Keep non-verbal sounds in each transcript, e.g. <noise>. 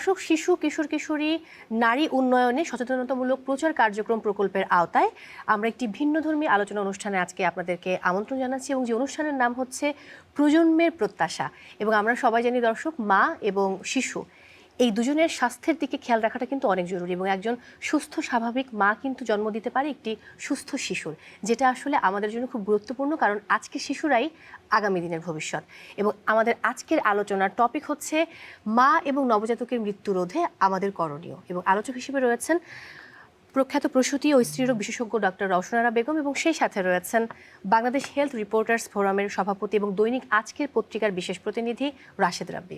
দর্শক, শিশু, কিশোর, কিশোরী, নারী উন্নয়নে সচেতনতামূলক প্রচার কার্যক্রম প্রকল্পের আওতায় আমরা একটি ভিন্নধর্মী আলোচনা অনুষ্ঠানে আজকে আপনাদেরকে আমন্ত্রণ জানাচ্ছি এবং যে অনুষ্ঠানের নাম হচ্ছে প্রজন্মের প্রত্যাশা। এবং আমরা সবাই জানি দর্শক, মা এবং শিশু। এই দুজনের স্বাস্থ্যের দিকে খেয়াল রাখাটা কিন্তু অনেক জরুরি এবং একজন সুস্থ, স্বাভাবিক মা কিন্তু জন্ম দিতে পারে একটি সুস্থ শিশুর, যেটা আসলে আমাদের জন্য খুব গুরুত্বপূর্ণ কারণ আজকে শিশুরাই আগামী দিনের ভবিষ্যৎ। এবং আমাদের আজকের আলোচনার টপিক হচ্ছে মা এবং নবজাতকের মৃত্যু রোধে আমাদের করণীয়। এবং আলোচক হিসেবে রয়েছেন প্রখ্যাত প্রসূতি ও স্ত্রীরোগ বিশেষজ্ঞ ডক্টর রওশনারা বেগম এবং সেই সাথে রয়েছেন বাংলাদেশ হেলথ রিপোর্টার্স ফোরামের সভাপতি এবং দৈনিক আজকের পত্রিকার বিশেষ প্রতিনিধি রাশেদ রাব্বি।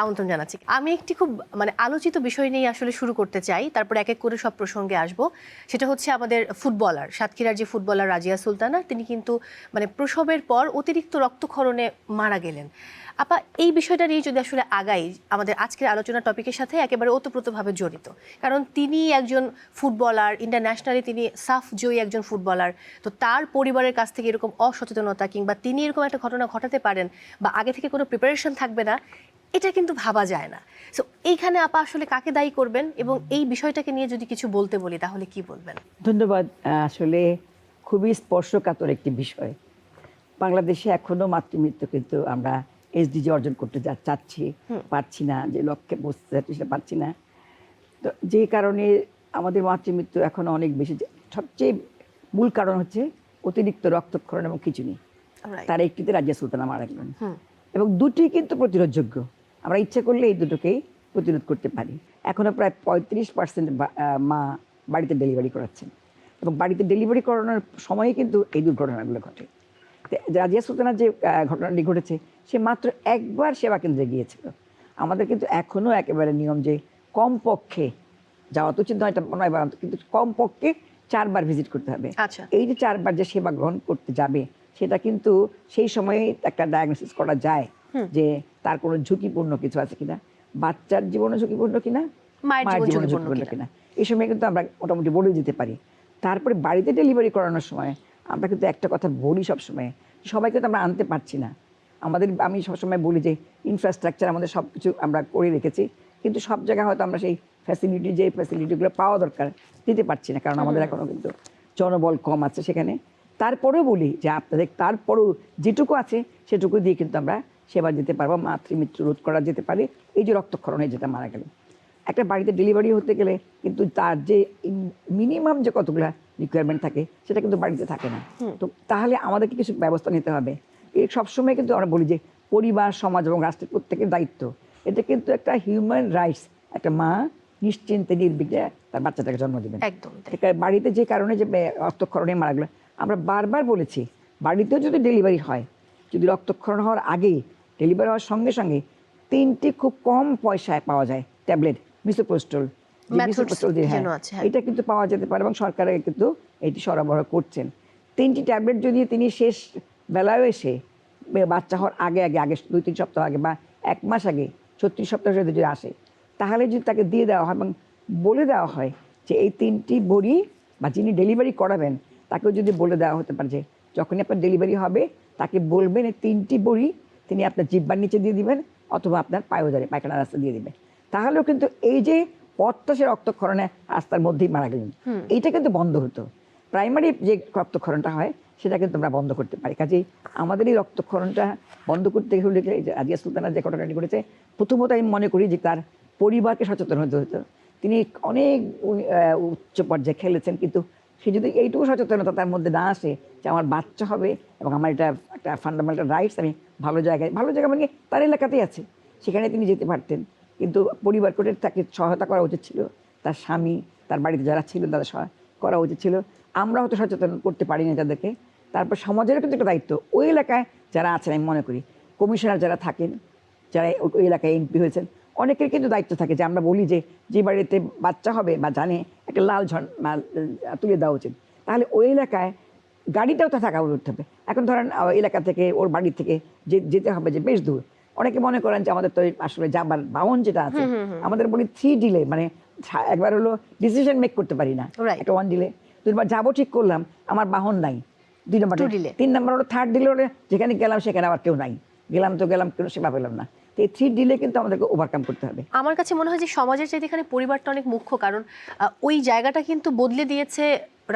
আমন্ত্রণ জানাচ্ছি। আমি একটি খুব মানে আলোচিত বিষয় নিয়ে আসলে শুরু করতে চাই, তারপর এক এক করে সব প্রসঙ্গে আসব। সেটা হচ্ছে আমাদের ফুটবলার, সাতক্ষীরার যে ফুটবলার রাজিয়া সুলতানা, তিনি কিন্তু মানে প্রসবের পর অতিরিক্ত রক্তক্ষরণে মারা গেলেন। আপা, এই বিষয়টা নিয়ে যদি আসলে আগাই, আমাদের আজকের আলোচনা টপিকের সাথে একেবারে ওতপ্রোতভাবে জড়িত। কারণ তিনি একজন ফুটবলার ইন্টারন্যাশনালি তিনি সাফ জয়ী একজন ফুটবলার। তো তার পরিবারের কাছ থেকে এরকম অসচেতনতা কিংবা তিনি এরকম একটা ঘটনা ঘটাতে পারেন বা আগে থেকে কোনো প্রিপারেশন থাকবে না এটা কিন্তু ভাবা যায় না। সো এইখানে আপা আসলে কাকে দায়ী করবেন এবং এই বিষয়টাকে নিয়ে যদি কিছু বলতে বলি তাহলে কি বলবেন? ধন্যবাদ। আসলে খুবই স্পর্শকাতর একটি বিষয়। বাংলাদেশে এখনও মাতৃমৃত্যু কিন্তু আমরা এসডিজি অর্জন করতে যা চাচ্ছি। পারছি না যে লক্ষ্যে বসতে চাচ্ছি সেটা পারছি না। তো যে কারণে আমাদের মাতৃমৃত্যু এখন অনেক বেশি সবচেয়ে মূল কারণ হচ্ছে অতিরিক্ত রক্তক্ষরণ এবং খিচুনি. তার একটিতে রাজিয়া সুলতানা মারা গেলেন এবং দুটি কিন্তু প্রতিরোধযোগ্য। আমরা ইচ্ছে করলে এই দুটোকেই প্রতিরোধ করতে পারি। এখনও প্রায় পঁয়ত্রিশ পার্সেন্ট মা বাড়িতে ডেলিভারি করাচ্ছেন। এবং বাড়িতে ডেলিভারি করানোর সময়ে কিন্তু এই দুর্ঘটনাগুলো ঘটে। রাজিয়া সুলতানার যে ঘটনাটি ঘটেছে সে মাত্র একবার সেবা কেন্দ্রে গিয়েছিল। আমাদের কিন্তু এখনও একেবারে নিয়ম যে কমপক্ষে যাওয়া তো উচিত নয় এটা নয় কিন্তু কমপক্ষে চারবার ভিজিট করতে হবে। আচ্ছা। এই যে চারবার যে সেবা গ্রহণ করতে যাবে সেটা কিন্তু সেই সময়ে একটা ডায়াগনোসিস করা যায় যে তার কোনো ঝুঁকিপূর্ণ কিছু আছে কিনা বাচ্চার জীবনে ঝুঁকিপূর্ণ কিনা মায়ের জীবনে ঝুঁকিপূর্ণ কিনা। এই সময় কিন্তু আমরা মোটামুটি বলে দিতে পারি। তারপরে বাড়িতে ডেলিভারি করানোর সময় আমরা কিন্তু একটা কথা বলি সব সময় সবাই কিন্তু আমরা আনতে পারছি না। আমাদের আমি সবসময় বলি যে ইনফ্রাস্ট্রাকচার আমাদের সব কিছু আমরা করে রেখেছি কিন্তু সব জায়গায় হয়তো আমরা সেই ফ্যাসিলিটি যে ফ্যাসিলিটিগুলো পাওয়া দরকার দিতে পারছি না কারণ আমাদের এখনও কিন্তু জনবল কম আছে সেখানে। তারপরেও বলি যে আপনাদের তারপরেও যেটুকু আছে সেটুকু দিয়ে কিন্তু আমরা সেবা দিতে পারব মাতৃমৃত্যু রোধ করা যেতে পারে এই যে রক্তক্ষরণে যেটা মারা গেল। একটা বাড়িতে ডেলিভারি হতে গেলে কিন্তু তার যে মিনিমাম যে কতগুলা রিকোয়ারমেন্ট থাকে সেটা কিন্তু বাড়িতে থাকে না। তো তাহলে আমাদেরকে কিছু ব্যবস্থা নিতে হবে। এই সবসময় কিন্তু আমরা বলি যে পরিবার সমাজ এবং রাষ্ট্রের প্রত্যেকের দায়িত্ব। এটা কিন্তু একটা হিউম্যান রাইটস একটা মা নিশ্চিন্তে নির্বিঘ্নে তার বাচ্চাটাকে জন্ম দেবেন। একদম বাড়িতে যে কারণে যে রক্তক্ষরণে মারা গেলো আমরা বারবার বলেছি বাড়িতেও যদি ডেলিভারি হয় যদি রক্তক্ষরণ হওয়ার আগেই ডেলিভারি হওয়ার সঙ্গে সঙ্গে তিনটি খুব কম পয়সায় পাওয়া যায় ট্যাবলেট আছে, হ্যাঁ। এটা কিন্তু পাওয়া যেতে পারে এবং সরকারে কিন্তু এটি সরবরাহ করছেন। তিনটি ট্যাবলেট যদি তিনি শেষ বেলায় এসে বাচ্চা হওয়ার আগে আগে আগে দুই তিন সপ্তাহ আগে বা এক মাস আগে ছত্রিশ সপ্তাহ যদি আসে তাহলে যদি তাকে দিয়ে দেওয়া হয় এবং বলে দেওয়া হয় যে এই তিনটি বড়ি বা যিনি ডেলিভারি করাবেন তাকেও যদি বলে দেওয়া হতে পারে যে যখনই আপনার ডেলিভারি হবে তাকে বলবেন এই তিনটি বড়ি তিনি আপনার জিব্বার নিচে দিয়ে দিবেন অথবা আপনার পায়োদারে পায়খানা রাস্তা দিয়ে দিবেন। তাহলেও কিন্তু এই যে পথটা সে রক্তক্ষরণে রাস্তার মধ্যেই মারা গেলেন। এইটা কিন্তু বন্ধ হতো। প্রাইমারি যে রক্তক্ষরণটা হয় সেটা কিন্তু আমরা বন্ধ করতে পারি। কাজেই আমাদের এই রক্তক্ষরণটা বন্ধ করতে হলে যে- যে সুলতানা যে ঘটনাটি করেছে প্রথমত আমি মনে করি যে তার পরিবারকে সচেতন হতে হতো। তিনি অনেক উচ্চ পর্যায়ে খেলেছেন, কিন্তু সে যদি এইটুকু সচেতনতা তার মধ্যে না আসে যে আমার বাচ্চা হবে এবং আমার এটা একটা ফান্ডামেন্টাল রাইটস আমি ভালো জায়গায়, ভালো জায়গা মানে তার এলাকাতেই আছে, সেখানে তিনি যেতে পারতেন। কিন্তু পরিবার করে তাকে সহায়তা করা উচিত ছিল। তার স্বামী, তার বাড়িতে যারা ছিল তাদের সহায় করা উচিত ছিল। আমরা হয়তো সচেতন করতে পারিনি তাদেরকে। তারপর সমাজেরও কিন্তু একটা দায়িত্ব। ওই এলাকায় যারা আছেন, আমি মনে করি, কমিশনার যারা থাকেন, যারা ওই এলাকায় এমপি হয়েছেন অনেকের কিন্তু দায়িত্ব থাকে যে আমরা বলি যে যে বাড়িতে বাচ্চা হবে বা জানে একটা লাল ঝন তুলে দেওয়া উচিত। তাহলে ওই এলাকায় গাড়িটাও তো থাকা উচিত হবে। এখন ধরেন এলাকা থেকে ওর বাড়ি থেকে যে যেতে হবে যে বেশ দূর। অনেকে মনে করেন যে আমাদের তো আসলে যাবার বাহন যেটা আছে আমাদের বলি থ্রি ডিলে মানে একবার হলো ডিসিশন মেক করতে পারি না. একটা ওয়ান ডিলে দুবার যাব ঠিক করলাম আমার বাহন নাই। দুই নম্বর তিন নম্বর হলো থার্ড ডিলে হলে যেখানে গেলাম সেখানে আবার কেউ নাই। গেলাম তো গেলাম কোনো সেবা পেলাম না। এই থ্রি ডিলে কিন্তু আমাদেরকে ওভারকাম করতে হবে। আমার কাছে মনে হয় যে সমাজের চাইতে এখানে পরিবারটা অনেক মুখ্য কারণ ওই জায়গাটা কিন্তু বদলে দিয়েছে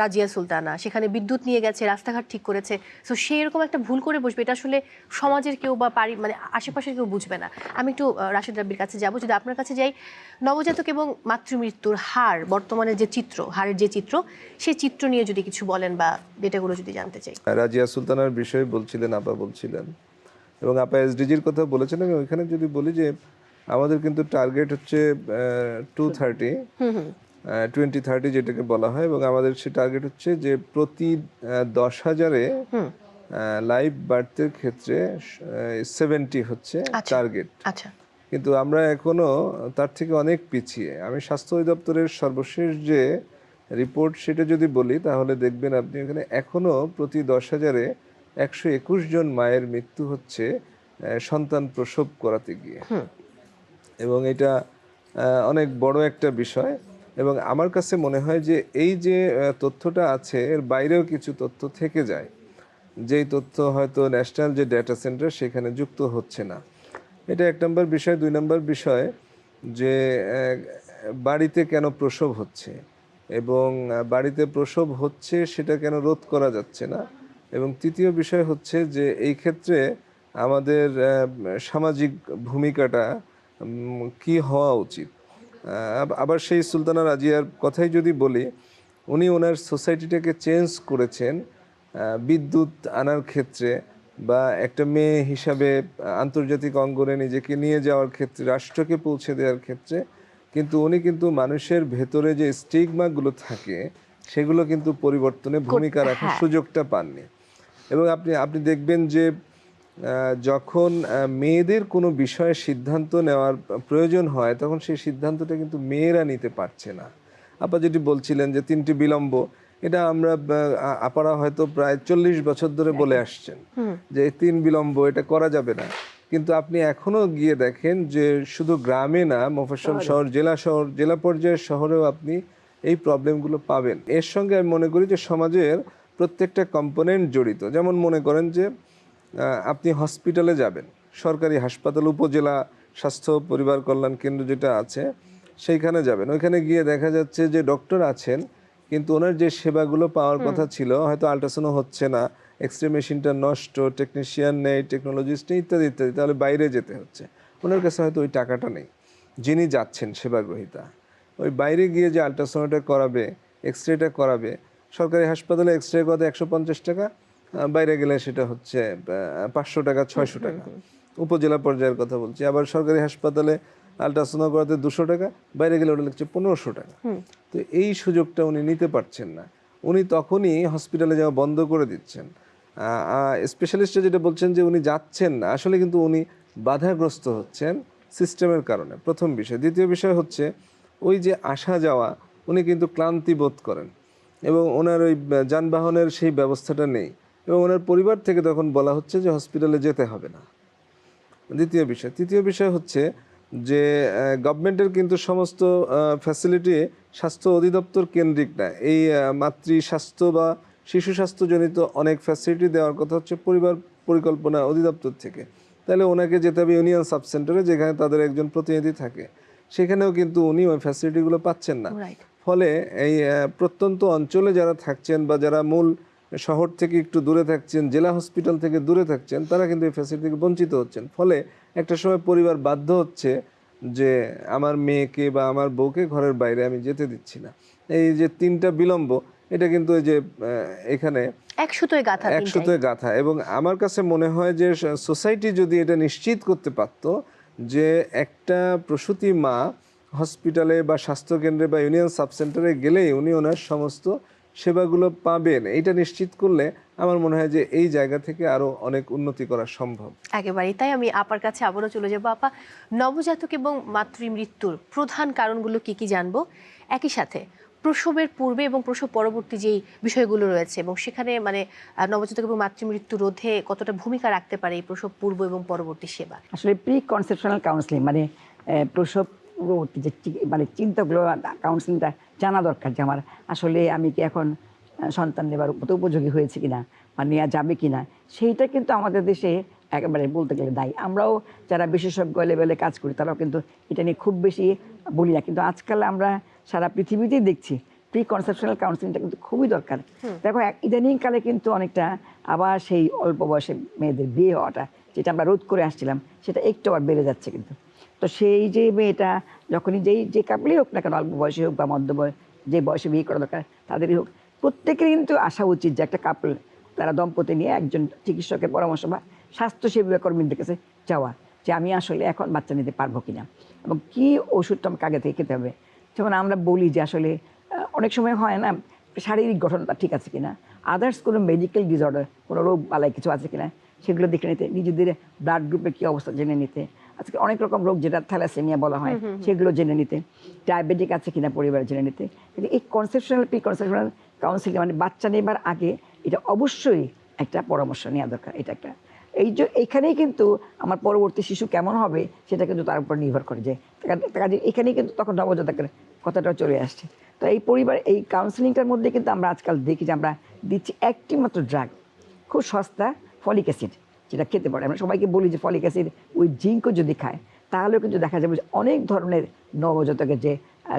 রাজিয়া সুলতানা। সেখানে বিদ্যুৎ নিয়ে গেছে রাস্তাঘাট ঠিক করেছে। তো সেই এরকম একটা ভুল করে বসবে এটা আসলে সমাজের কেউ বা পারি মানে আশেপাশের কেউ বুঝবে না। আমি একটু রাশেদ রাব্বির কাছে যাব। যদি আপনার কাছে যাই নবজাতক এবং মাতৃমৃত্যুর হার বর্তমানে যে চিত্র হারের যে চিত্র সেই চিত্র নিয়ে যদি কিছু বলেন বা ডেটাগুলো যদি জানতে চাই। রাজিয়া সুলতানার বিষয়ে বলছিলেন আপা বলছিলেন। এবং আপা এসডিজির কথা বলেছেন আমি ওইখানে যদি বলি যে আমাদের কিন্তু টার্গেট হচ্ছে টু থার্টি টোয়েন্টি থার্টি যেটাকে বলা হয় এবং আমাদের সে টার্গেট হচ্ছে যে প্রতি দশ হাজারে লাইভ বার্থের ক্ষেত্রে সেভেন্টি হচ্ছে আচ্ছা। টার্গেট আচ্ছা। কিন্তু আমরা এখনও তার থেকে অনেক পিছিয়ে। আমি স্বাস্থ্য অধিদপ্তরের সর্বশেষ যে রিপোর্ট সেটা যদি বলি তাহলে দেখবেন আপনি এখানে এখনও প্রতি দশ হাজারে একশো একুশ জন মায়ের মৃত্যু হচ্ছে সন্তান প্রসব করাতে গিয়ে। এবং এটা অনেক বড় একটা বিষয়। এবং আমার কাছে মনে হয় যে এই যে তথ্যটা আছে এর বাইরেও কিছু তথ্য থেকে যায়। যেই তথ্য হয়তো ন্যাশনাল যে ডেটা সেন্টার সেখানে যুক্ত হচ্ছে না। এটা এক নম্বর বিষয়। দুই নম্বর বিষয় যে বাড়িতে কেন প্রসব হচ্ছে? এবং বাড়িতে প্রসব হচ্ছে সেটা কেন রোধ করা যাচ্ছে না? এবং তৃতীয় বিষয় হচ্ছে যে এই ক্ষেত্রে আমাদের সামাজিক ভূমিকাটা কি হওয়া উচিত আবার সেই সুলতানা রাজিয়ার কথাই যদি বলি উনি ওনার সোসাইটিটাকে চেঞ্জ করেছেন বিদ্যুৎ আনার ক্ষেত্রে বা একটা মেয়ে হিসাবে আন্তর্জাতিক অঙ্গনে নিজেকে নিয়ে যাওয়ার ক্ষেত্রে রাষ্ট্রকে পৌঁছে দেওয়ার ক্ষেত্রে কিন্তু উনি কিন্তু মানুষের ভেতরে যে স্টিগমাগুলো থাকে সেগুলো কিন্তু পরিবর্তনে ভূমিকা রাখার হ্যাঁ। সুযোগটা পাননি এবং আপনি আপনি দেখবেন যে যখন মেয়েদের কোনো বিষয়ে সিদ্ধান্ত নেওয়ার প্রয়োজন হয় তখন সেই সিদ্ধান্তটা কিন্তু মেয়েরা নিতে পারছে না। আপা যেটি বলছিলেন যে তিনটি বিলম্ব এটা আমরা আপারা হয়তো প্রায় চল্লিশ বছর ধরে বলে আসছেন যে এই তিন বিলম্ব এটা করা যাবে না। কিন্তু আপনি এখনও গিয়ে দেখেন যে শুধু গ্রামে না মফস্বল শহর জেলা শহর জেলা পর্যায়ের শহরেও আপনি এই প্রবলেমগুলো পাবেন। এর সঙ্গে আমি মনে করি যে সমাজের প্রত্যেকটা কম্পোনেন্ট জড়িত। যেমন মনে করেন যে আপনি হসপিটালে যাবেন সরকারি হাসপাতাল উপজেলা স্বাস্থ্য পরিবার কল্যাণ কেন্দ্র যেটা আছে সেইখানে যাবেন। ওইখানে গিয়ে দেখা যাচ্ছে যে ডক্টর আছেন কিন্তু ওনার যে সেবাগুলো পাওয়ার কথা ছিল হয়তো আল্ট্রাসাউন্ড হচ্ছে না এক্স রে মেশিনটা নষ্ট টেকনিশিয়ান নেই টেকনোলজিস্ট নেই ইত্যাদি ইত্যাদি তাহলে বাইরে যেতে হচ্ছে। ওনার কাছে হয়তো ওই টাকাটা নেই যিনি যাচ্ছেন সেবা গ্রহীতা ওই বাইরে গিয়ে যে আল্ট্রাসাউন্ডটা করাবে এক্স রেটা করাবে সরকারি হাসপাতালে এক্স রে করাতে একশো পঞ্চাশ টাকা বাইরে গেলে সেটা হচ্ছে পাঁচশো টাকা ছয়শো টাকা। উপজেলা পর্যায়ের কথা বলছি। আবার সরকারি হাসপাতালে আল্ট্রাসাউন্ড করাতে দুশো টাকা বাইরে গেলে ওটা লিখছে পনেরোশো টাকা। তো এই সুযোগটা উনি নিতে পারছেন না। উনি তখনই হসপিটালে যাওয়া বন্ধ করে দিচ্ছেন। স্পেশালিস্টরা যেটা বলছেন যে উনি যাচ্ছেন না আসলে কিন্তু উনি বাধাগ্রস্ত হচ্ছেন সিস্টেমের কারণে। প্রথম বিষয়। দ্বিতীয় বিষয় হচ্ছে ওই যে আসা যাওয়া উনি কিন্তু ক্লান্তি বোধ করেন। এবং ওনার ওই যানবাহনের সেই ব্যবস্থাটা নেই। এবং ওনার পরিবার থেকে তখন বলা হচ্ছে যে হসপিটালে যেতে হবে না। দ্বিতীয় বিষয়, তৃতীয় বিষয় হচ্ছে যে গভর্নমেন্টের কিন্তু সমস্ত ফ্যাসিলিটি স্বাস্থ্য অধিদপ্তর কেন্দ্রিক না। এই মাতৃ স্বাস্থ্য বা শিশু স্বাস্থ্যজনিত অনেক ফ্যাসিলিটি দেওয়ার কথা হচ্ছে পরিবার পরিকল্পনা অধিদপ্তর থেকে। তাহলে ওনাকে যেতে হবে ইউনিয়ন সাব সেন্টারে, যেখানে তাদের একজন প্রতিনিধি থাকে। সেখানেও কিন্তু উনি ওই ফ্যাসিলিটিগুলো পাচ্ছেন না। ফলে এই প্রত্যন্ত অঞ্চলে যারা থাকছেন বা যারা মূল শহর থেকে একটু দূরে থাকছেন জেলা হসপিটাল থেকে দূরে থাকছেন তারা কিন্তু এই ফ্যাসিলিটি থেকে বঞ্চিত হচ্ছেন। ফলে একটা সময় পরিবার বাধ্য হচ্ছে যে আমার মেয়েকে বা আমার বউকে ঘরের বাইরে আমি যেতে দিচ্ছি না। এই যে তিনটা বিলম্ব এটা কিন্তু এই যে এখানে এক সুতোয় গাথা। একশোতে গাথা। এবং আমার কাছে মনে হয় যে সোসাইটি যদি এটা নিশ্চিত করতে পারতো যে একটা প্রসূতি মা হসপিটালে বা স্বাস্থ্যকেন্দ্রে বা ইউনিয়ন সাব সেন্টারে গেলেই উনি ওনার সমস্ত সেবাগুলো পাবেন। এটা নিশ্চিত করলে আমার মনে হয় যে এই জায়গা থেকে আরও অনেক উন্নতি করা সম্ভব। একেবারেই তাই আমি আপার কাছে আবারও চলে যাব। আপা নবজাতক এবং মাতৃমৃত্যুর প্রধান কারণগুলো কি কি জানব? একই সাথে প্রসবের পূর্বে এবং প্রসব পরবর্তী যেই বিষয়গুলো রয়েছে এবং সেখানে মানে নবজাতক এবং মাতৃমৃত্যু রোধে কতটা ভূমিকা রাখতে পারে এই প্রসব পূর্ব এবং পরবর্তী সেবা? আসলে প্রি কনসেপশনাল কাউন্সিলিং মানে প্রসব পূর্ববর্তী যে মানে চিন্তাগুলো কাউন্সিলিংটা জানা দরকার যে আমার আসলে আমি কি এখন সন্তান নেবার মতো উপযোগী হয়েছে কিনা বা নেওয়া যাবে কিনা। সেইটা কিন্তু আমাদের দেশে একেবারে বলতে গেলে দায়ী। আমরাও যারা বিশেষজ্ঞ লেভেলে কাজ করি তারাও কিন্তু এটা নিয়ে খুব বেশি বলি না। কিন্তু আজকাল আমরা সারা পৃথিবীতেই দেখছি প্রি কনসেপশনাল কাউন্সিলিংটা কিন্তু খুবই দরকার। দেখো ইদানিংকালে কিন্তু অনেকটা আবার সেই অল্প বয়সে মেয়েদের বিয়ে হওয়াটা যেটা আমরা রোধ করে আসছিলাম সেটা একটু আবার বেড়ে যাচ্ছে কিন্তু। তো সেই যে মেয়েটা, যখনই যেই, যে কাপড়েই হোক না কেন, অল্প বয়সে হোক বা মধ্য যে বয়সে বিয়ে করা দরকার, তাদেরই হোক, প্রত্যেকেরই কিন্তু আসা উচিত যে একটা কাপল তারা দম্পতি নিয়ে একজন চিকিৎসকের পরামর্শ বা স্বাস্থ্যসেবী কর্মীদের কাছে যাওয়া, যে আমি আসলে এখন বাচ্চা নিতে পারব কিনা এবং কী ওষুধটা আমাকে আগে থেকে খেতে হবে। যেমন আমরা বলি যে আসলে অনেক সময় হয় না, শারীরিক গঠনটা ঠিক আছে কিনা আদার্স কোনো মেডিকেল ডিসঅর্ডার কোনো রোগ বালাই কিছু আছে কিনা, সেগুলো দেখে নিতে, নিজেদের ব্লাড গ্রুপের কী অবস্থা জেনে নিতে আজকে অনেক রকম রোগ যেটা থ্যালাসেমিয়া বলা হয় সেগুলো জেনে নিতে। ডায়াবেটিক আছে কিনা পরিবারে জেনে নিতে। কিন্তু এই কনসেপশনাল প্রি কনসেপশনাল কাউন্সিলিং মানে বাচ্চা নেবার আগে এটা অবশ্যই একটা পরামর্শ নেওয়া দরকার এটা একটা। এই যে এইখানেই কিন্তু আমার পরবর্তী শিশু কেমন হবে সেটা কিন্তু তার উপর নির্ভর করে যে কাজে এখানেই কিন্তু তখন নবজাতকের কথাটা চলে আসছে। তো এই পরিবার এই কাউন্সিলিংটার মধ্যে কিন্তু আমরা আজকাল দেখি যে আমরা দিচ্ছি একটি মাত্র ড্রাগ খুব সস্তা ফলিক অ্যাসিড যেটা খেতে পারে। আমরা সবাইকে বলি যে ফলিক অ্যাসিড ওই জিঙ্কও যদি খায়, তাহলেও কিন্তু দেখা যাবে যে অনেক ধরনের নবজাতকের যে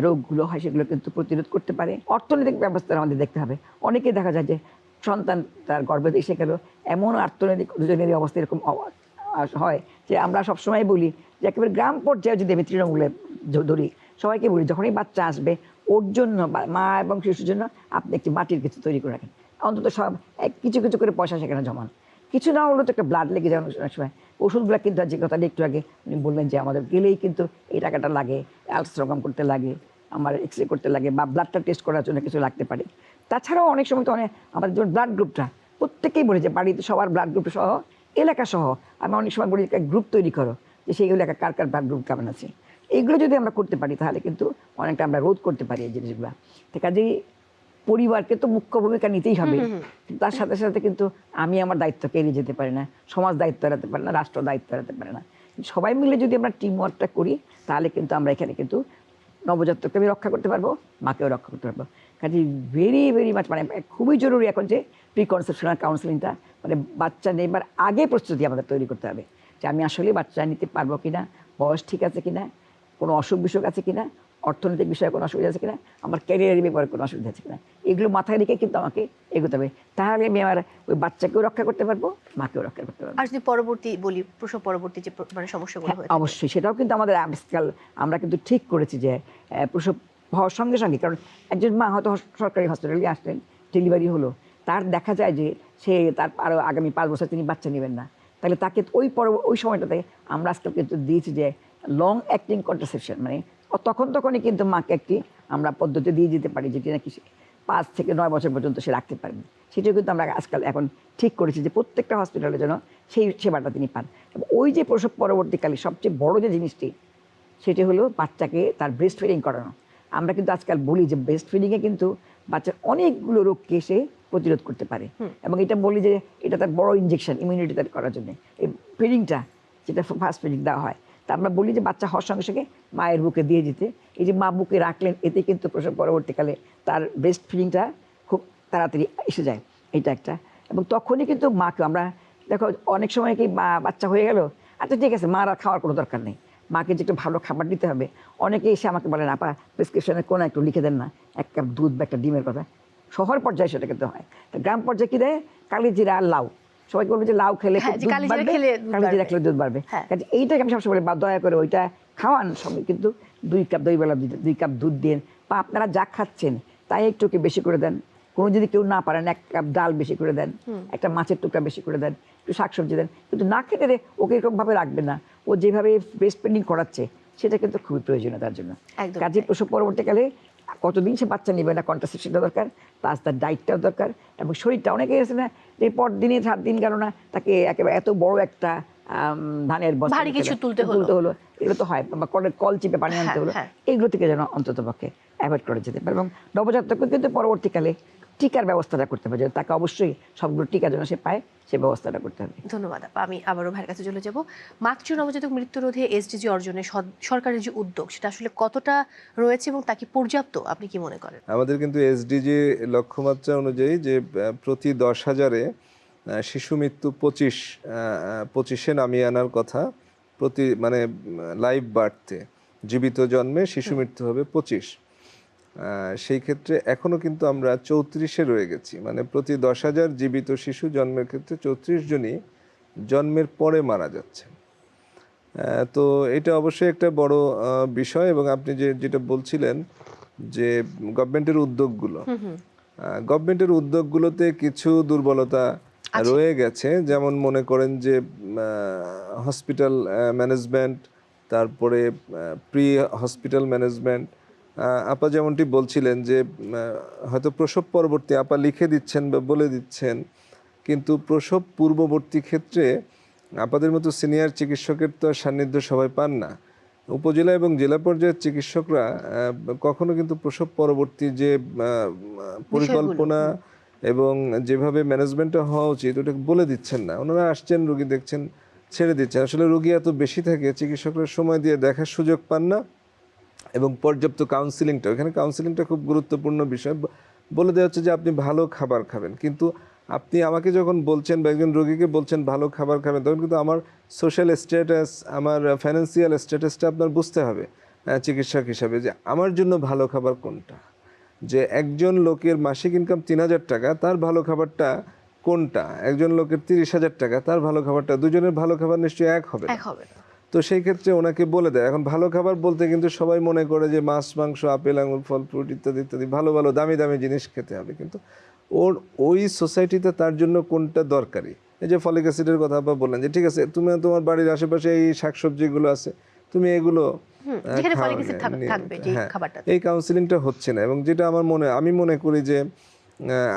রোগগুলো হয় সেগুলো কিন্তু প্রতিরোধ করতে পারে। অর্থনৈতিক ব্যবস্থা আমাদের দেখতে হবে। অনেকে দেখা যায় যে সন্তান তার গর্ভে এসে গেল, এমন অর্থনৈতিক দুজনেরই অবস্থা এরকম হয় যে আমরা সবসময় বলি যে একেবারে গ্রাম পর্যায়ে যদি আমি তৃণমূলে ধরি, সবাইকে বলি যখনই বাচ্চা আসবে, ওর জন্য মা এবং শিশুর জন্য আপনি একটি মাটির কিছু তৈরি করে রাখেন। অন্তত সব কিছু কিছু করে পয়সা সেখানে জমান। কিছু না হলেও তো একটা ব্লাড লেগে যায় অনেক সময়। ওষুধগুলো কিন্তু যে কথাটা একটু আগে উনি বললেন যে আমাদের গেলেই কিন্তু এই টাকাটা লাগে আলট্রাসাউন্ড করতে লাগে, আমার এক্স রে করতে লাগে বা ব্লাডটা টেস্ট করার জন্য কিছু লাগতে পারে। তাছাড়াও অনেক সময় তো অনেক আমাদের যেমন ব্লাড গ্রুপটা প্রত্যেকেই বলে যে বাড়িতে সবার ব্লাড গ্রুপ সহ, এলাকা সহ, আমি অনেক সময় বলি একটা গ্রুপ তৈরি করো যে সেই এলাকা কার কার ব্লাড গ্রুপ কেমন আছে। এইগুলো যদি আমরা করতে পারি তাহলে কিন্তু অনেকটা আমরা রোধ করতে পারি এই জিনিসগুলো। তো কাজেই পরিবারকে তো মুখ্য ভূমিকা নিতেই হবে। তার সাথে সাথে কিন্তু আমি আমার দায়িত্বকে এড়িয়ে যেতে পারি না সমাজ দায়িত্ব এড়াতে পারে না রাষ্ট্র দায়িত্ব এড়াতে পারে না। সবাই মিলে যদি আমরা টিম ওয়ার্কটা করি তাহলে কিন্তু আমরা এখানে কিন্তু নবজাতককে আমি রক্ষা করতে পারব মাকেও রক্ষা করতে পারব। কাজে ভেরি ভেরি মাছ মানে খুবই জরুরি এখন যে প্রি কনসেপশনাল কাউন্সিলিংটা মানে বাচ্চা নেবার আগে প্রস্তুতি আমাদের তৈরি করতে হবে। যে আমি আসলে বাচ্চা নিতে পারব কিনা বয়স ঠিক আছে কিনা কোনো অসুখ বিসুখ আছে কিনা অর্থনৈতিক বিষয়ে কোনো অসুবিধা আছে কিনা? আমার ক্যারিয়ারের ব্যাপারে কোনো অসুবিধা আছে কিনা? এগুলো মাথায় রেখে কিন্তু আমাকে এগোতে হবে। তাহলে আমি আমার ওই বাচ্চাকেও রক্ষা করতে পারব মাকেও রক্ষা করতে পারব। আর যদি পরবর্তী বলি প্রসব পরবর্তী যে মানে সমস্যাগুলো হ্যাঁ। অবশ্যই। সেটাও কিন্তু আমাদের আজকাল আমরা কিন্তু ঠিক করেছি যে প্রসব হওয়ার সঙ্গে সঙ্গে কারণ একজন মা হয়তো সরকারি হসপিটালে আসলেন ডেলিভারি হলো। তার দেখা যায় যে সে তার আরও আগামী পাঁচ বছর তিনি বাচ্চা নেবেন না। তাহলে তাকে ওই পর ওই সময়টাতে আমরা আজকাল কিন্তু দিয়েছি যে লং অ্যাক্টিং কন্ট্রাসেপশন মানে তখন তখনই কিন্তু মাকে একটি আমরা পদ্ধতি দিয়ে দিতে পারি যেটি নাকি পাঁচ থেকে নয় বছর পর্যন্ত সে রাখতে পারবে সেটাও কিন্তু আমরা আজকাল এখন ঠিক করেছি যে প্রত্যেকটা হসপিটালের জন্য সেই সেবাটা তিনি পান। এবং ওই যে প্রসব পরবর্তীকালে সবচেয়ে বড় যে জিনিসটি সেটি হলো বাচ্চাকে তার ব্রেস্ট ফিডিং করানো। আমরা কিন্তু আজকাল বলি যে ব্রেস্ট ফিডিংয়ে কিন্তু বাচ্চার অনেকগুলো রোগকে সে প্রতিরোধ করতে পারে। এবং এটা বলি যে এটা তার বড় ইঞ্জেকশন ইমিউনিটি তার করার জন্য। এই ফিডিংটা যেটা ফার্স্ট ফিডিং দেওয়া হয় তা আমরা বলি যে বাচ্চা হওয়ার সঙ্গে সঙ্গে মায়ের বুকে দিয়ে দিতে। এই যে মা বুকে রাখলেন, এতে কিন্তু প্রসব পরবর্তীকালে তার ব্রেস্ট ফিডিংটা খুব তাড়াতাড়ি এসে যায়। এটা একটা। এবং তখনই কিন্তু মাকে আমরা, দেখো অনেক সময় কি মা- বাচ্চা হয়ে গেল আচ্ছা ঠিক আছে, মার আর খাওয়ার কোনো দরকার নেই। মাকে যে একটু ভালো খাবার দিতে হবে অনেকে এসে আমাকে বলেন, আপা প্রেসক্রিপশনে কোনো একটু লিখে দেন না, এক কাপ দুধ বা একটা ডিমের কথা। শহর পর্যায়ে সেটা কিন্তু হয়। গ্রাম পর্যায়ে কি দেয়? কালিজিরা লাউ। সবাইকে বলবে যে লাউ খেলে হ্যাঁ, কালিজিরা খেলে দুধ বাড়বে। হ্যাঁ। এইটাকে আমি সবসময় বলি বা দয়া করে ওইটা খাওয়ান সঙ্গে কিন্তু দুই কাপ দই বেলা দুই- কাপ দুধ দিন বা আপনারা যা খাচ্ছেন তাই একটু ওকে বেশি করে দেন কোনো যদি কেউ না পারেন এক কাপ ডাল বেশি করে দেন একটা মাছের টুকরা বেশি করে দেন একটু শাকসবজি দেন কিন্তু না খেতে রে ওকে এরকমভাবে রাখবেন না ও যেভাবে ব্রেস্ট পেন্ডিং করাচ্ছে সেটা কিন্তু খুবই প্রয়োজনীয় তার জন্য কাজে। প্রসব পরবর্তীকালে কতদিন সে বাচ্চা নেবে না কন্ট্রাসেপশনটা দরকার প্লাস তার ডায়েটটাও দরকার এবং শরীরটা অনেকে আছে না যে পর দিনে সাত দিন গেল না তাকে একেবারে এত বড় একটা ধানের ভারী কিছু তুলতে তুলতে হলো। এগুলো তো হয় বা কলের কল চিপে পানি আনতে হ্যাঁ, হলো। এগুলো থেকে যেন অন্তত পক্ষে অ্যাভয়েড করা যেতে পারে। এবং নবজাতককে কিন্তু পরবর্তীকালে টিকার ব্যবস্থাটা করতে হবে তাকে অবশ্যই সবগুলো টিকা যেন সে পায় সে ব্যবস্থাটা করতে হবে। ধন্যবাদ আপা আমি আবারও ভাইয়ের কাছে চলে যাব। মাতৃ নবজাতক মৃত্যু রোধে এসডিজি অর্জনে সরকারের যে উদ্যোগ সেটা আসলে কতটা রয়েছে এবং তা কি পর্যাপ্ত? আপনি কি মনে করেন? আমাদের কিন্তু এসডিজি লক্ষ্যমাত্রা অনুযায়ী যে প্রতি দশ হাজারে শিশু মৃত্যু পঁচিশ পঁচিশে নামিয়ে আনার কথা প্রতি মানে লাইভ বার্থে জীবিত জন্মে শিশু মৃত্যু হবে পঁচিশ। সেই ক্ষেত্রে এখনও কিন্তু আমরা চৌত্রিশে রয়ে গেছি। মানে প্রতি দশ হাজার জীবিত শিশু জন্মের ক্ষেত্রে চৌত্রিশ জনই জন্মের পরে মারা যাচ্ছে তো এটা অবশ্যই একটা বড় বিষয় এবং আপনি যে যেটা বলছিলেন যে গভর্নমেন্টের উদ্যোগগুলো। গভর্নমেন্টের উদ্যোগগুলোতে কিছু দুর্বলতা রয়ে গেছে। যেমন মনে করেন যে হসপিটাল ম্যানেজমেন্ট তারপরে প্রি হসপিটাল ম্যানেজমেন্ট আপা যেমনটি বলছিলেন যে হয়তো প্রসব পরবর্তী আপা লিখে দিচ্ছেন বা বলে দিচ্ছেন কিন্তু প্রসব পূর্ববর্তী ক্ষেত্রে আপাদের মতো সিনিয়র চিকিৎসকের তো আর সান্নিধ্য সবাই পান না। উপজেলা এবং জেলা পর্যায়ের চিকিৎসকরা কখনো কিন্তু প্রসব পরবর্তী যে পরিকল্পনা এবং যেভাবে ম্যানেজমেন্টটা হওয়া উচিত ওটা বলে দিচ্ছেন না। ওনারা আসছেন রুগী দেখছেন ছেড়ে দিচ্ছেন। আসলে রুগী এত বেশি থাকে চিকিৎসকরা সময় দিয়ে দেখার সুযোগ পান না। এবং পর্যাপ্ত কাউন্সিলিংটা এখানে কাউন্সিলিংটা খুব গুরুত্বপূর্ণ বিষয়। বলে দেওয়া হচ্ছে যে আপনি ভালো খাবার খাবেন। কিন্তু আপনি আমাকে যখন বলছেন বা একজন রোগীকে বলছেন ভালো খাবার খাবেন, তখন কিন্তু আমার সোশ্যাল স্ট্যাটাস আমার ফাইন্যান্সিয়াল স্ট্যাটাসটা আপনার বুঝতে হবে চিকিৎসক হিসাবে যে আমার জন্য ভালো খাবার কোনটা? যে একজন লোকের মাসিক ইনকাম তিন হাজার টাকা, তার ভালো খাবারটা কোনটা? একজন লোকের তিরিশ হাজার টাকা, তার ভালো খাবারটা? দুজনের ভালো খাবার নিশ্চয়ই এক হবে। এক হবে না। তো সেই ক্ষেত্রে ওনাকে বলে দেয়। এখন ভালো খাবার বলতে কিন্তু সবাই মনে করে যে মাছ মাংস আপেল আঙুর ফল ফ্রুট ইত্যাদি ইত্যাদি ভালো ভালো দামি দামি জিনিস খেতে হবে। কিন্তু ওর ওই সোসাইটিতে তার জন্য কোনটা দরকারি? এই যে ফলিক অ্যাসিডের কথা বা বললেন যে ঠিক আছে তুমি তোমার বাড়ির আশেপাশে এই শাকসবজিগুলো আছে তুমি এগুলো হ্যাঁ, এই কাউন্সিলিংটা হচ্ছে না। এবং যেটা আমার মনে আমি মনে করি যে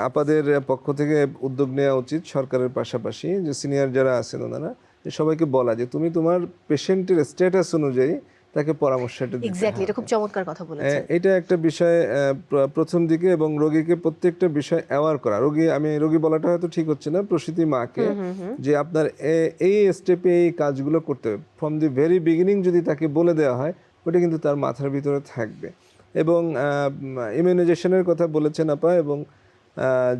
আপাদের পক্ষ থেকে উদ্যোগ নেওয়া উচিত সরকারের পাশাপাশি যে সিনিয়র যারা আছেন ওনারা যে সবাইকে বলা যে তুমি তোমার পেশেন্টের স্ট্যাটাস অনুযায়ী তাকে পরামর্শটা দিতে এক্স্যাক্টলি এটা খুব চমৎকার কথা বলেছেন। আহ, এটা একটা বিষয় প্রথম দিকে এবং রোগীকে প্রত্যেকটা বিষয় অ্যাওয়ার করা। রোগী আমি রোগী বলাটা হয়তো ঠিক হচ্ছে না প্রসূতি মাকে যে আপনার এই স্টেপে এই কাজগুলো করতে হবে। ফ্রম দি ভেরি বিগিনিং যদি তাকে বলে দেওয়া হয় ওটা কিন্তু তার মাথার ভিতরে থাকবে। এবং ইমিউনাইজেশনের কথা বলেছেন আপা এবং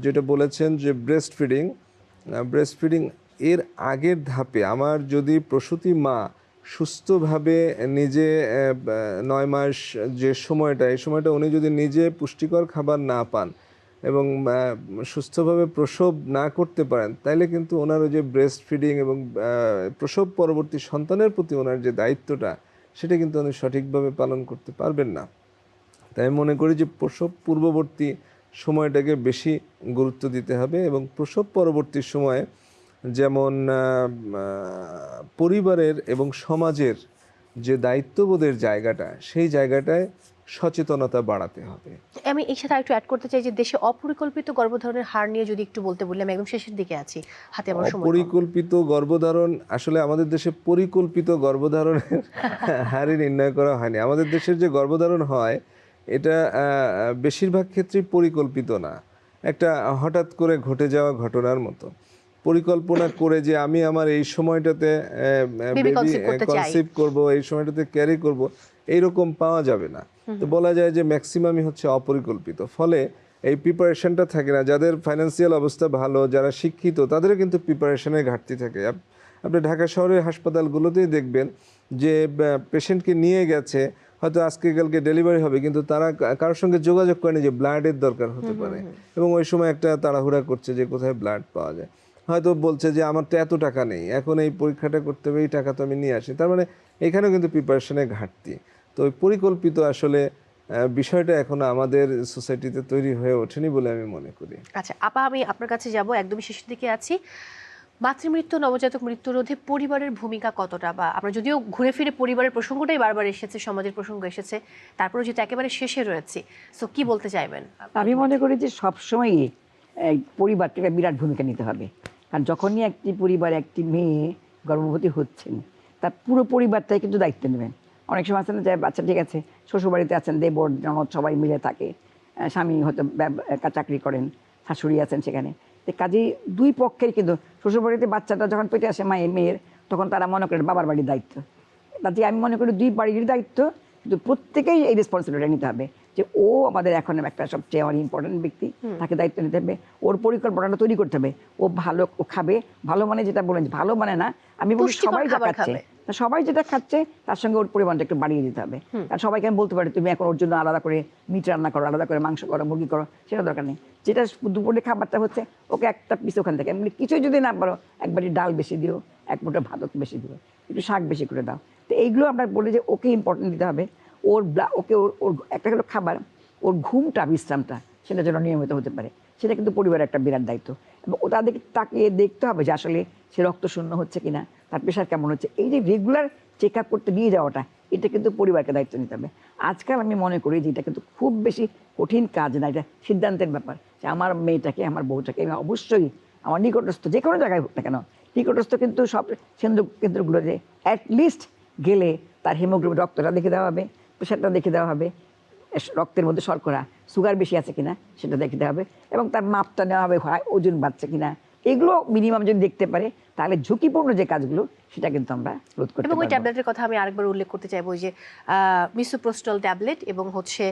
যেটা বলেছেন যে ব্রেস্ট ফিডিং ব্রেস্ট ফিডিং এর আগের ধাপে আমার যদি প্রসূতি মা সুস্থভাবে নিজে নয় মাস যে সময়টা, এই সময়টা উনি যদি নিজে পুষ্টিকর খাবার না পান এবং সুস্থভাবে প্রসব না করতে পারেন, তাইলে কিন্তু ওনার ওই যে ব্রেস্ট ফিডিং এবং প্রসব পরবর্তী সন্তানের প্রতি ওনার যে দায়িত্বটা, সেটা কিন্তু উনি সঠিকভাবে পালন করতে পারবেন না। তাই মনে করি যে প্রসব পূর্ববর্তী সময়টাকে বেশি গুরুত্ব দিতে হবে এবং প্রসব পরবর্তী সময়ে যেমন পরিবারের এবং সমাজের যে দায়িত্ববোধের জায়গাটা সেই জায়গাটায় সচেতনতা বাড়াতে হবে। আমি এই সাথে একটু অ্যাড করতে চাই যে দেশে অপরিকল্পিত গর্ভধারণের হার নিয়ে যদি একটু বলতে বললে আমি একদম শেষের দিকে আছি হাতে আমার সময় কম। অপরিকল্পিত গর্ভধারণ আসলে আমাদের দেশে পরিকল্পিত গর্ভধারণের <laughs> হারই নির্ণয় করা হয়নি। আমাদের দেশের যে গর্ভধারণ হয় এটা বেশিরভাগ ক্ষেত্রেই পরিকল্পিত না। একটা হঠাৎ করে ঘটে যাওয়া ঘটনার মতো। পরিকল্পনা করে যে আমি আমার এই সময়টাতে conceive কনসিভ করব এই সময়টাতে ক্যারি করব এইরকম পাওয়া যাবে না। তো বলা যায় যে ম্যাক্সিমামই হচ্ছে অপরিকল্পিত। ফলে এই প্রিপারেশনটা থাকে না যাদের ফাইন্যান্সিয়াল অবস্থা ভালো যারা শিক্ষিত তাদেরও কিন্তু প্রিপারেশনের ঘাটতি থাকে। আপনি ঢাকা শহরের হাসপাতালগুলোতেই দেখবেন যে পেশেন্টকে নিয়ে গেছে হয়তো আজকে কালকে ডেলিভারি হবে কিন্তু তারা কারোর সঙ্গে যোগাযোগ করেনি যে ব্লাডের দরকার হতে পারে। এবং ওই সময় একটা তাড়াহুড়া করছে যে কোথায় ব্লাড পাওয়া যায়। হয়তো বলছে যে আমার তো এত টাকা নেই এখন এই পরীক্ষাটা করতে হবে এই টাকা তো আমি নিয়ে আসি। তার মানে এখানেও কিন্তু প্রিপারেশনের ঘাটতি। তো ওই পরিকল্পিত আসলে বিষয়টা এখনও আমাদের সোসাইটিতে তৈরি হয়ে ওঠেনি বলে আমি মনে করি। আচ্ছা আপা আমি আপনার কাছে যাব একদমই শেষের দিকে আছি। মাতৃমৃত্যু নবজাতক মৃত্যু রোধে পরিবারের ভূমিকা কতটা? বা আমরা যদিও ঘুরে ফিরে পরিবারের প্রসঙ্গটাই বারবার এসেছে সমাজের প্রসঙ্গ এসেছে তারপরে যেহেতু একেবারে শেষে রয়েছে সো কি বলতে চাইবেন? আমি মনে করি যে সবসময়ই এই পরিবারটাকে বিরাট ভূমিকা নিতে হবে। কারণ যখনই একটি পরিবার একটি মেয়ে গর্ভবতী হচ্ছেন, তার পুরো পরিবারটাই কিন্তু দায়িত্ব নেবেন। অনেক সময় আছেন যে বাচ্চা ঠিক আছে, শ্বশুরবাড়িতে আছেন দেবর ননদ সবাই মিলে থাকে স্বামী হয়তো চাকরি করেন, শাশুড়ি আছেন সেখানে। তো কাজেই দুই পক্ষের কিন্তু শ্বশুরবাড়িতে বাচ্চাটা যখন পেটে আসে মায়ের, মেয়ের, তখন তারা মনে করেন বাবার বাড়ির দায়িত্ব। কাজে আমি মনে করি দুই বাড়ির দায়িত্ব, কিন্তু প্রত্যেকেই এই রেসপন্সিবিলিটি নিতে হবে। যে ও আমাদের এখন একটা সবচেয়ে আমার ইম্পর্টেন্ট ব্যক্তি তাকে দায়িত্ব নিতে হবে ওর পরিকল্পনাটা তৈরি করতে হবে। ও ভালো ও খাবে ভালো মানে যেটা বলেন ভালো মানে না আমি বলি সবাই যা খাচ্ছে সবাই যেটা খাচ্ছে তার সঙ্গে ওর পরিমাণটা একটু বাড়িয়ে দিতে হবে। কারণ সবাইকে আমি বলতে পারি তুমি এখন ওর জন্য আলাদা করে মিট রান্না করো আলাদা করে মাংস করো মুরগি করো সেটা দরকার নেই। যেটা দুপুরে খাবারটা হচ্ছে ওকে একটা পিস ওখান থেকে এমনি কিছুই যদি না পারো একবারই ডাল বেশি দিও এক মুঠো ভাত বেশি দিও একটু শাক বেশি করে দাও। তো এইগুলো আমরা বলি যে ওকে ইম্পর্টেন্ট দিতে হবে। ওর ওকে ওর ওর একটা হলো খাবার, ওর ঘুমটা, বিশ্রামটা সেটা যেন নিয়মিত হতে পারে। সেটা কিন্তু পরিবারের একটা বিরাট দায়িত্ব। এবং দেখে তাকে দেখতে হবে যে আসলে সে রক্ত শূন্য হচ্ছে কিনা, তার প্রেশার কেমন হচ্ছে। এই যে রেগুলার চেক আপ করতে নিয়ে যাওয়াটা, এটা কিন্তু পরিবারকে দায়িত্ব নিতে হবে। আজকাল আমি মনে করি যে এটা কিন্তু খুব বেশি কঠিন কাজ না, এটা সিদ্ধান্তের ব্যাপার যে আমার মেয়েটাকে, আমার বউটাকে আমি অবশ্যই আমার নিকটস্থ, যে কোনো জায়গায় হোক না কেন, নিকটস্থ কিন্তু সব কেন্দ্র কেন্দ্রগুলো যে অ্যাটলিস্ট গেলে তার হিমোগ্লোবিন রক্তটা দেখে দেওয়া হবে। প্রেশারটা দেখে দেওয়া হবে। রক্তের মধ্যে শর্করা সুগার বেশি আছে কিনা সেটা দেখে দেওয়া হবে এবং তার মাপটা নেওয়া হবে হয় ওজন বাড়ছে কিনা। এগুলো মিনিমাম যদি দেখতে পারে তাহলে ঝুঁকিপূর্ণ যে কাজগুলো সেটা কিন্তু আমরা রোধ করতে এবং ওই ট্যাবলেটের কথা আমি আরেকবার উল্লেখ করতে চাইব ওই যে মিসোপ্রোস্টল ট্যাবলেট এবং হচ্ছে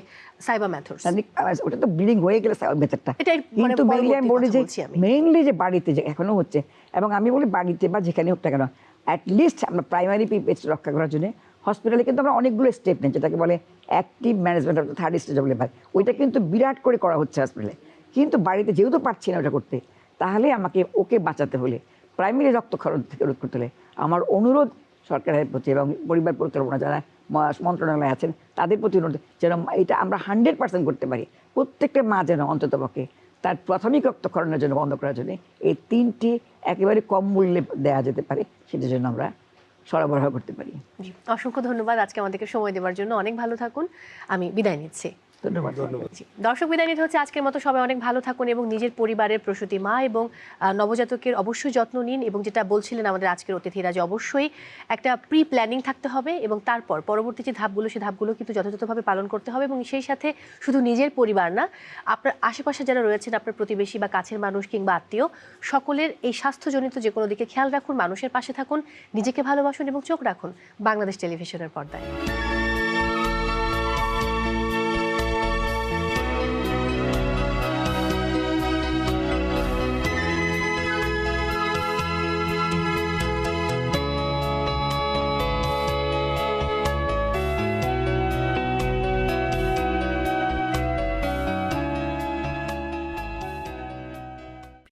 তাহলে, আহ, ওটা তো ব্লিডিং হয়ে গেলে মেথডটা মানে কিন্তু মেইনলি আমি বলি যে মেইনলি যে বাড়িতে যে এখনও হচ্ছে এবং আমি বলি বাড়িতে বা যেখানে হোক না কেন অ্যাটলিস্ট আমরা প্রাইমারি পিপেজ রক্ষা করার জন্য হসপিটালে কিন্তু আমরা অনেকগুলো স্টেপ নেই, যেটাকে বলে active management of third stage of labour ওইটা কিন্তু বিরাট করে করা হচ্ছে হসপিটালে কিন্তু বাড়িতে যেহেতু পারছি না ওটা করতে, তাহলে আমাকে ওকে বাঁচাতে হলে প্রাইমারি রক্তক্ষরণ থেকে রোধ করতে হলে আমার অনুরোধ সরকারের প্রতি এবং পরিবার পরিকল্পনা যারা মন্ত্রণালয়ে আছেন, তাদের প্রতি অনুরোধ যেন এটা আমরা হান্ড্রেড পার্সেন্ট করতে পারি। প্রত্যেকটা মা যেন অন্ততপক্ষে তার প্রাথমিক রক্তক্ষরণের জন্য বন্ধ করার জন্য এই তিনটি একেবারে কম মূল্যে দেওয়া যেতে পারে, সেটার জন্য আমরা সরবরাহ করতে পারি। অসংখ্য ধন্যবাদ আজকে আমাদেরকে সময় দেওয়ার জন্য। অনেক ভালো থাকুন। আমি বিদায় নিচ্ছি। ধন্যবাদ দর্শক বিদায় নিতে হচ্ছে আজকের মতো। সবাই অনেক ভালো থাকুন এবং নিজের পরিবারের প্রসূতি মা এবং নবজাতকের অবশ্যই যত্ন নিন এবং যেটা বলছিলেন আমাদের আজকের অতিথিরা যে অবশ্যই একটা প্রি প্ল্যানিং থাকতে হবে এবং তারপর পরবর্তী যে ধাপগুলো সেই ধাপগুলো কিন্তু যথাযথভাবে পালন করতে হবে এবং সেই সাথে শুধু নিজের পরিবার না আপনার আশেপাশে যারা রয়েছেন আপনার প্রতিবেশী বা কাছের মানুষ কিংবা আত্মীয় সকলের এই স্বাস্থ্যজনিত যে কোনো দিকে খেয়াল রাখুন মানুষের পাশে থাকুন নিজেকে ভালোবাসুন এবং চোখ রাখুন বাংলাদেশ টেলিভিশনের পর্দায়।